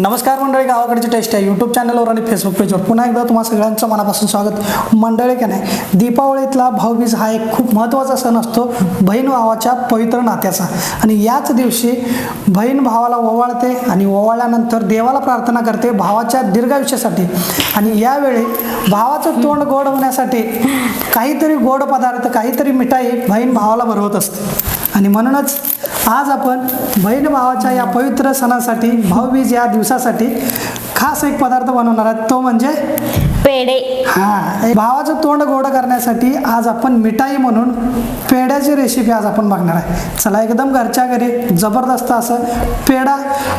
नमस्कार मंडळी गावाकडची टेस्ट आहे. यूट्यूब चॅनलवर आणि फेसबुक पेजवर पुन्हा एकदा तुम्हाला सगळ्यांचं मनापासून स्वागत. मंडळी का नाही दीपावळीतला भाऊबीज हा एक खूप महत्त्वाचा सण असतो बहीण भावाच्या पवित्र नात्याचा. आणि याच दिवशी बहीण भावाला ओवाळते आणि ओवाळल्यानंतर देवाला प्रार्थना करते भावाच्या दीर्घायुष्यासाठी. आणि यावेळी भावाचं तोंड गोड होण्यासाठी काहीतरी गोड पदार्थ काहीतरी मिठाई बहीण भावाला भरवत असते. आणि म्हणूनच आज आपण बहीण भावाच्या या पवित्र सणासाठी भाऊबीज या दिवसासाठी खास एक पदार्थ बनवणार आहे तो म्हणजे पेढे. हा भावाचं तोंड गोड करण्यासाठी आज आपण मिठाई म्हणून पेढ्याची रेसिपी आज आपण बघणार आहे. चला एकदम घरच्या घरी जबरदस्त असं पेढा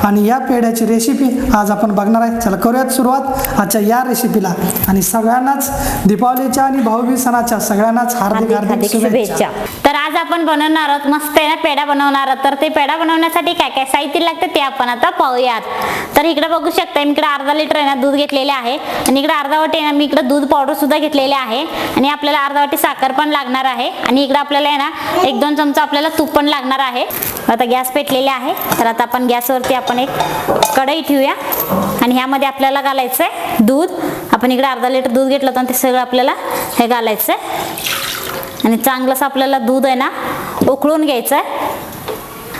आणि या पेढ्याची रेसिपी आज आपण बघणार आहे. चला करूयात सुरुवात आजच्या या रेसिपीला आणि सगळ्यांनाच दीपावलीच्या आणि भाऊबीज सणाच्या सगळ्यांनाच हार्दिक हार्दिक शुभेच्छा. तर आज आपण बनवणार आहोत मस्त आहे ना पेढा बनवणार आहोत. तर ते पेढा बनवण्यासाठी काय काय साहित्य लागतं ते आपण आता पाहूयात. तर इकडे बघू शकता इकडे अर्धा लिटर आहे ना दूध घेतलेले आहे. आणि इकडे अर्धा वाटी आहे ना मी इकडं दूध पावडर सुद्धा घेतलेले आहे. आणि आपल्याला अर्धा वाटी साखर पण लागणार आहे. आणि इकडं आपल्याला आहे ना एक दोन चमचा आपल्याला तूप पण लागणार आहे. आता गॅस पेटलेले आहे. तर आता आपण गॅसवरती आपण एक कढई ठेवूया. आणि ह्यामध्ये आपल्याला घालायचं आहे दूध. आपण इकडे अर्धा लिटर दूध घेतलं होतं ते सगळं आपल्याला हे घालायचं आहे आणि चांगलंच आपल्याला दूध आहे ना उकळून घ्यायचं आहे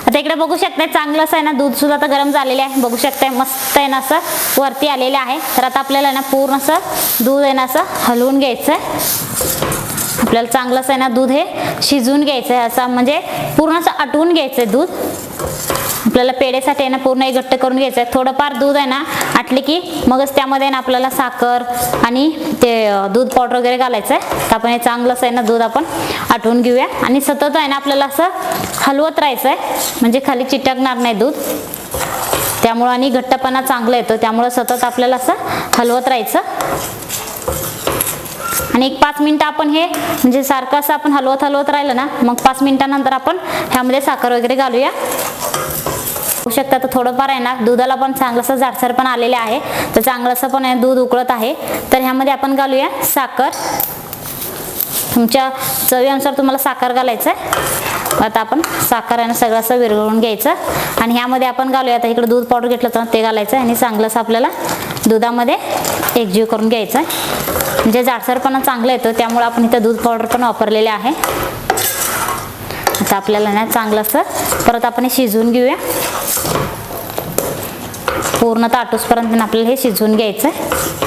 आता इकडे बघू शकताय चांगलंच आहे ना दूध सुद्धा आता गरम झालेले आहे. बघू शकताय मस्त आहे ना असं वरती आलेलं आहे. तर आता आपल्याला आहे ना पूर्ण असं दूध आहे ना असं हलवून घ्यायचं आहे आपल्याला चांगलंच आहे ना दूध हे शिजवून घ्यायचं आहे असं म्हणजे पूर्ण असं आटवून घ्यायचं आहे दूध. आपल्याला पेढेसाठी आहे ना पूर्ण एक घट्ट करून घ्यायचं आहे थोडंफार दूध आहे ना आटले की मगच त्यामध्ये ना आपल्याला साखर आणि ते दूध पावडर वगैरे घालायचं आहे तर आपण हे चांगलंच आहे ना दूध आपण आटवून घेऊया. आणि सतत आहे ना आपल्याला असं हलवत राहायचं आहे म्हणजे खाली चिटकणार नाही दूध. त्यामुळं आणि घट्टपणा चांगला येतो. त्यामुळं सतत आपल्याला असं हलवत राहायचं. आणि एक पाच मिनटं आपण हे म्हणजे सारखं असं आपण हलवत हलवत राहिलं ना मग पाच मिनटानंतर आपण ह्यामध्ये साखर वगैरे घालूया. होऊ शकता तर थोडंफार आहे ना दुधाला पण चांगलंसं जाडसर पण आलेले आहे. तर चांगलंसं पण आहे दूध उकळत आहे. तर ह्यामध्ये आपण घालूया साखर. तुमच्या चवीनुसार तुम्हाला साखर घालायचं आहे आता आपण साखर आहे सगळं असं विरघळून घ्यायचं. आणि ह्यामध्ये आपण घालूया. आता इकडे दूध पावडर घेतलं तर ते घालायचं आणि चांगलंसं आपल्याला दुधामध्ये एकजीव करून घ्यायचं. आहे म्हणजे जाडसरपणा चांगला येतो त्यामुळे आपण इथं दूध पावडर पण वापरलेले आहे. आता आपल्याला ना चांगलं असं परत आपण हे शिजवून घेऊया. पूर्ण ताटूसपर्यंत आपल्याला हे शिजवून घ्यायचं आहे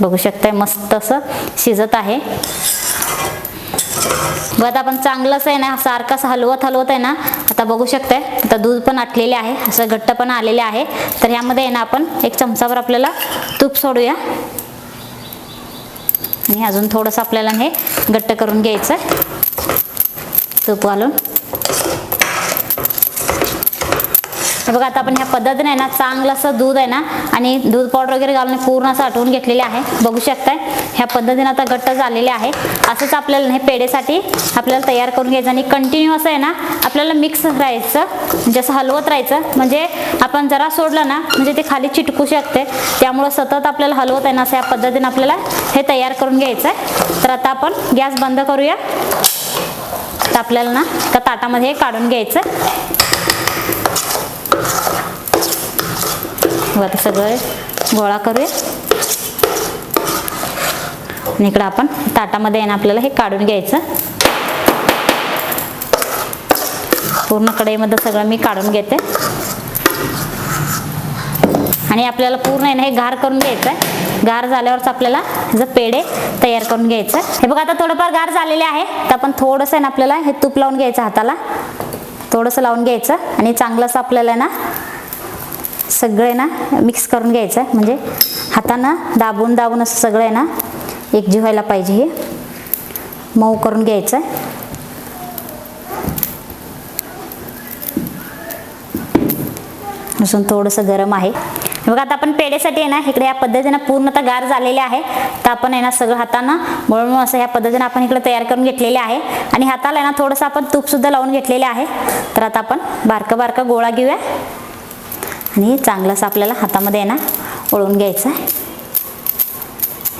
बघू शकताय मस्त असं शिजत आहे. बघा आता आपण चांगलंच आहे ना सारखं हलवत हलवत आहे ना आता बघू शकताय. आता दूध पण आटलेले आहे असं घट्ट पण आलेले आहे. तर ह्यामध्ये आहे ना आपण एक चमचावर आपल्याला तूप सोडूया. आणि अजून थोडंसं आपल्याला हे घट्ट करून घ्यायचं तूप घालून. हे बघा आता आपण ह्या पद्धतीने आहे ना चांगलं असं दूध आहे ना आणि दूध पावडर वगैरे घालून पूर्ण असं आटवून घेतलेले आहे. बघू शकताय ह्या पद्धतीने आता घट्ट झालेले आहे. असंच आपल्याला हे पेढेसाठी आपल्याला तयार करून घ्यायचं आणि कंटिन्यू असं आहे ना आपल्याला मिक्स राहायचं म्हणजे असं हलवत राहायचं. म्हणजे आपण जरा सोडलं ना म्हणजे ते खाली चिटकू शकते. त्यामुळं सतत आपल्याला हलवत आहे ना असं या पद्धतीने आपल्याला हे तयार करून घ्यायचं आहे तर आता आपण गॅस बंद करूया. तर आपल्याला ना त्या ताटामध्ये हे काढून घ्यायचं आता सगळं गोळा करूया. आणि इकडं आपण ताटामध्ये आहे ना आपल्याला हे काढून घ्यायचं. पूर्ण कढईमध्ये सगळं मी काढून घेते. आणि आपल्याला पूर्ण आहे ना हे गार करून घ्यायचं आहे गार झाल्यावरच आपल्याला जर पेढे तयार करून घ्यायचं आहे हे बघा आता थोडंफार गार झालेले आहे. तर आपण थोडंसं आहे ना आपल्याला हे तूप लावून घ्यायचं हाताला. थोडंसं लावून घ्यायचं. आणि चांगलंसं आपल्याला ना सगळे ना मिक्स करून घ्यायचं. आहे म्हणजे हातानं दाबून दाबून असं सगळं आहे ना एकजीव व्हायला पाहिजे हे. मऊ करून घ्यायचं. आहे अजून थोडंसं गरम आहे. मग बघा आता आपण पेढेसाठी आहे ना इकडे या पद्धतीनं पूर्णतः गार झालेले आहे. तर आपण आहे ना सगळं हातानं मळून असं ह्या पद्धतीनं आपण इकडे तयार करून घेतलेले आहे. आणि हाताला आहे ना थोडंसं आपण तूपसुद्धा लावून घेतलेले आहे. तर आता आपण बारकं बारकं गोळा घेऊया. आणि चांगलंसं आपल्याला हातामध्ये आहे ना ओळून घ्यायचं आहे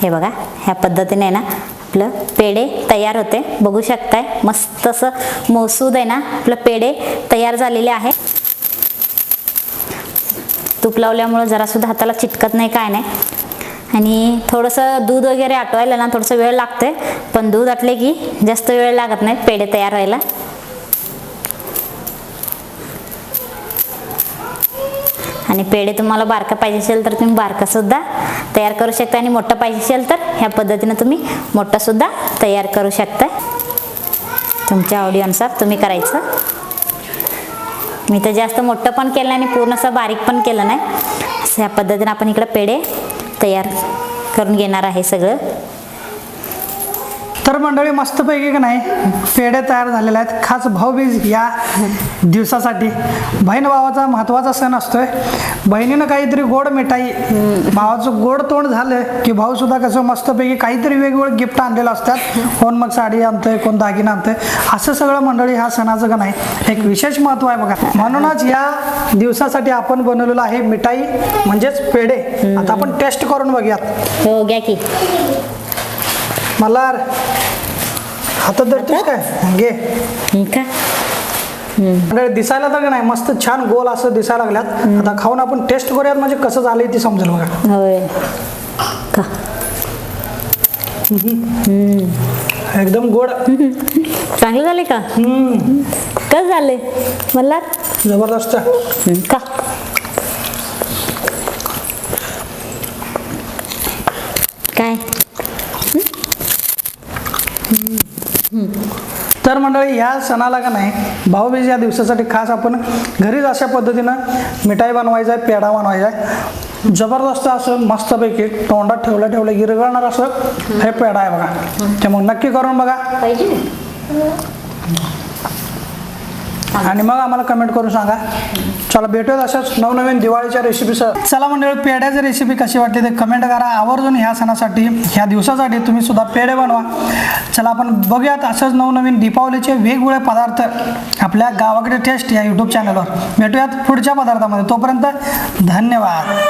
हे बघा ह्या पद्धतीने आहे ना आपलं पेढे तयार होते. बघू शकताय मस्त असं मसूद आहे ना आपलं पेढे तयार झालेले आहे. तूप लावल्यामुळं जरासुद्धा हाताला चिटकत नाही काय नाही. आणि थोडंसं दूध वगैरे आटवायला ना थोडंसं वेळ लागते पण दूध आटले की जास्त वेळ लागत नाही पेढे तयार व्हायला. आणि पेढे तुम्हाला बारका पाहिजे असेल तर तुम्ही बारकासुद्धा तयार करू शकता आणि मोठं पाहिजे असेल तर ह्या पद्धतीनं तुम्ही मोठासुद्धा तयार करू शकता. तुमच्या आवडीनुसार तुम्ही करायचं. मी तर जास्त मोठं पण केलं आणि पूर्ण असं बारीक पण केलं नाही. असं ह्या पद्धतीनं आपण इकडं पेढे तयार करून घेणार आहे सगळं. तर मंडळी मस्तपैकी का नाही पेढे तयार झालेले आहेत. खास भाऊबीज या दिवसासाठी. बहीण भावाचा महत्त्वाचा सण असतोय. बहिणीनं काहीतरी गोड मिठाई भावाचं गोड तोंड झालं की भाऊ सुद्धा कसं मस्तपैकी काहीतरी वेगवेगळे गिफ्ट आणलेलं असतात. कोण मग साडी आणतंय कोण दागिना आणतंय. असं सगळं मंडळी ह्या सणाचं का नाही एक विशेष महत्त्व आहे बघा. म्हणूनच या दिवसासाठी आपण बनवलेलं आहे मिठाई म्हणजेच पेढे. आता आपण टेस्ट करून बघूयात. हो घ्या की. मला हातात धरतोस काय? घे. का? मंडळी दिसायला तर नाही मस्त छान गोल असं दिसायला लागल्यात. आता खाऊन आपण टेस्ट करूयात म्हणजे कसं झालंय ते समजेल बघा. होय. का? एकदम गोड. चांगलं झाले का? हम्म, कसं झाले मला जबरदस्त. का? काय? तर मंडळी ह्या सणाला का नाही भाऊबीज या दिवसासाठी खास आपण घरीच अशा पद्धतीनं मिठाई बनवायचा आहे पेढा बनवायचा आहे जबरदस्त असं मस्तपैकी तोंडात ठेवलं ठेवलं गिरगळणार असं हे पेढा आहे बघा. त्यामुळे नक्की करून बघा. पाहिजे? आणि मग आम्हाला कमेंट करून सांगा. चला भेटूयात अशाच नवनवीन दिवाळीच्या रेसिपीसह चला मंडळ पेढ्याची रेसिपी कशी वाटली ते कमेंट करा. आवर्जून ह्या सणासाठी ह्या दिवसासाठी तुम्ही सुद्धा पेढे बनवा. चला आपण बघूयात असंच नवनवीन दीपावलीचे वेगवेगळे पदार्थ आपल्या गावाकडे टेस्ट या यूट्यूब चॅनलवर भेटूयात पुढच्या पदार्थामध्ये. तोपर्यंत धन्यवाद.